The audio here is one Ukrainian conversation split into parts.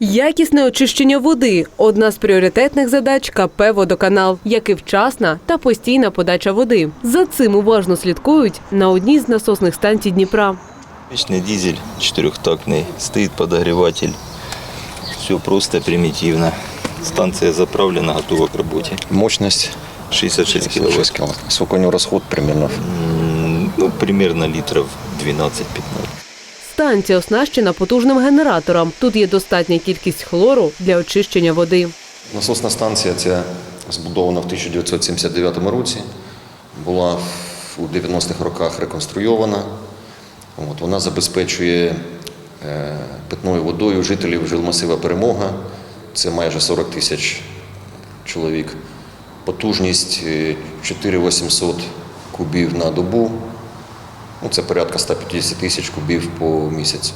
Якісне очищення води одна з пріоритетних задач КП «Водоканал», як і вчасна та постійна подача води. За цим уважно слідкують на одній з насосних станцій Дніпра. Обычный дизель четырехтактный, стоит подогреватель. Все просто, примитивно. Станция заправлена, готова к работе. Мощность 66 киловатт. 6 киловатт. Сколько у него расход примерно? М, Ну, примерно литров 12-15. Станція оснащена потужним генератором. Тут є достатня кількість хлору для очищення води. Насосна станція ця збудована в 1979 році, була у 90-х роках реконструйована. От, вона забезпечує е, питною водою жителів жилмасива Перемога. Це майже 40 тисяч чоловік. Потужність е, 4800 кубів на добу. Ну, це порядка 150 тисяч кубів по місяцю.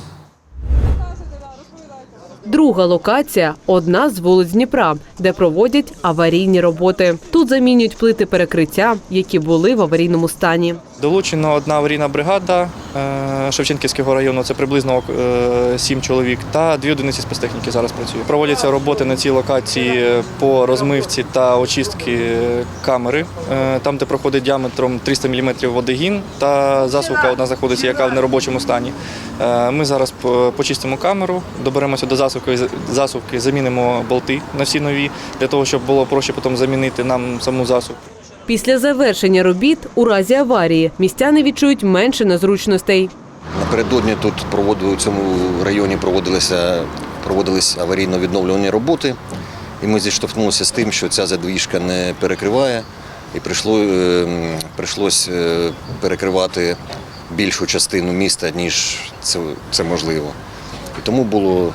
Друга локація одна з вулиць Дніпра, де проводять аварійні роботи. Тут замінюють плити перекриття, які були в аварійному стані. Долучена одна аварійна бригада е, Шевченківського району, це приблизно е, сім чоловік, та дві одиниці спецтехніки зараз працюють. Проводяться роботи на цій локації по розмивці та очистки камери, е, там, де проходить діаметром 300 мм водогін та засувка одна знаходиться, яка в неробочому стані. Ми зараз почистимо камеру, доберемося до засувки, засувки, замінимо болти на всі нові, для того, щоб було проще потім замінити нам саму засувку. Після завершення робіт у разі аварії містяни відчують менше незручностей. Напередодні тут проводили, у цьому районі проводилися, проводились аварійно-відновлювані роботи, і ми зіштовхнулися з тим, що ця задвіжка не перекриває, і прийшло, е, прийшлось е, перекривати більшу частину міста, ніж це, це можливо. І тому було е,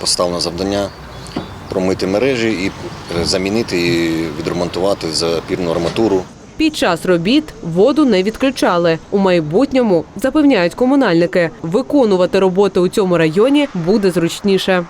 поставлено завдання промити мережі і е, замінити і відремонтувати запірну арматуру. Під час робіт воду не відключали. У майбутньому запевняють комунальники, виконувати роботи у цьому районі буде зручніше.